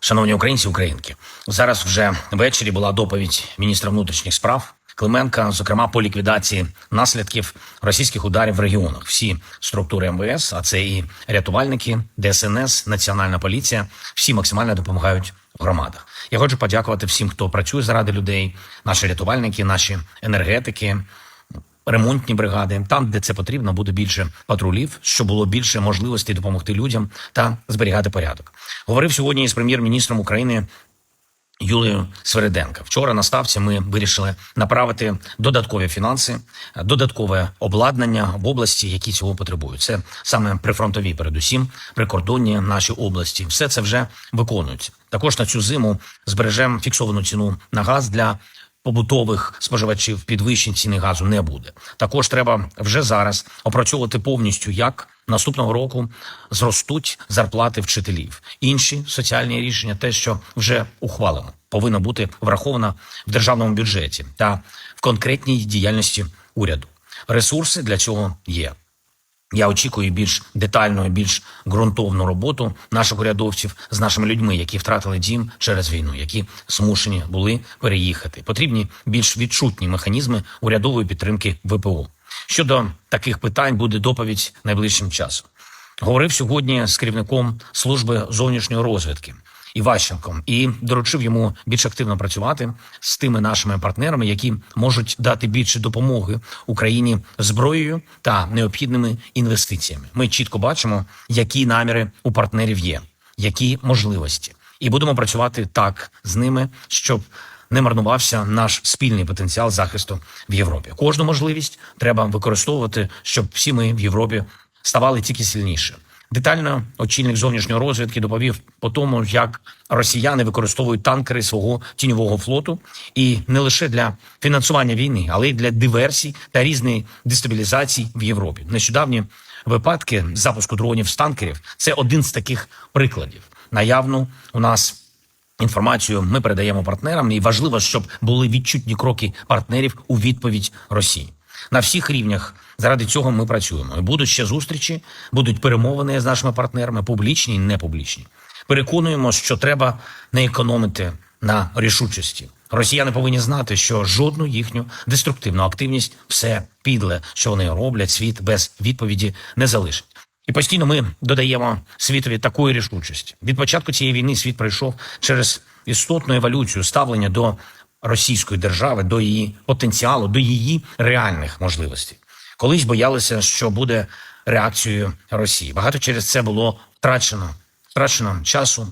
Шановні українці, українки, зараз вже ввечері була доповідь міністра внутрішніх справ Клименка, зокрема по ліквідації наслідків російських ударів в регіонах. Всі структури МВС, а це і рятувальники, ДСНС, Національна поліція, всі максимально допомагають громадах. Я хочу подякувати всім, хто працює заради людей, наші рятувальники, наші енергетики, ремонтні бригади. Там, де це потрібно, буде більше патрулів, щоб було більше можливостей допомогти людям та зберігати порядок. Говорив сьогодні із прем'єр-міністром України. Юлією Свериденко. Вчора на ставці ми вирішили направити додаткові фінанси, додаткове обладнання в області, які цього потребують. Це саме прифронтові, передусім, прикордонні наші області. Все це вже виконується. Також на цю зиму збережемо фіксовану ціну на газ для побутових споживачів. Підвищень ціни газу не буде. Також треба вже зараз опрацьовувати повністю, як наступного року зростуть зарплати вчителів. Інші соціальні рішення, те, що вже ухвалено, повинно бути враховано в державному бюджеті та в конкретній діяльності уряду. Ресурси для цього є. Я очікую більш детальну, більш ґрунтовну роботу наших урядовців з нашими людьми, які втратили дім через війну, які змушені були переїхати. Потрібні більш відчутні механізми урядової підтримки ВПО. Щодо таких питань буде доповідь найближчим часом. Говорив сьогодні з керівником служби зовнішньої розвідки Іващенком і доручив йому більш активно працювати з тими нашими партнерами, які можуть дати більше допомоги Україні зброєю та необхідними інвестиціями. Ми чітко бачимо, які наміри у партнерів є, які можливості, і будемо працювати так з ними, щоб не марнувався наш спільний потенціал захисту в Європі. Кожну можливість треба використовувати, щоб всі ми в Європі ставали тільки сильніше. Детально очільник зовнішньої розвідки доповів по тому, як росіяни використовують танкери свого тіньового флоту, і не лише для фінансування війни, але й для диверсій та різної дестабілізації в Європі. Нещодавні випадки запуску дронів з танкерів це один з таких прикладів. Наявно у нас інформацію ми передаємо партнерам, і важливо, щоб були відчутні кроки партнерів у відповідь Росії. На всіх рівнях заради цього ми працюємо. І Будуть ще зустрічі, будуть перемовини з нашими партнерами, публічні і непублічні. Переконуємо, що треба не економити на рішучості. Росіяни повинні знати, що жодну їхню деструктивну активність, все підле, що вони роблять, світ без відповіді не залишить. І постійно ми додаємо світові такої рішучості. Від початку цієї війни світ пройшов через істотну еволюцію ставлення до російської держави, до її потенціалу, до її реальних можливостей. Колись боялися, що буде реакцією Росії. Багато через це було втрачено, втрачено часу,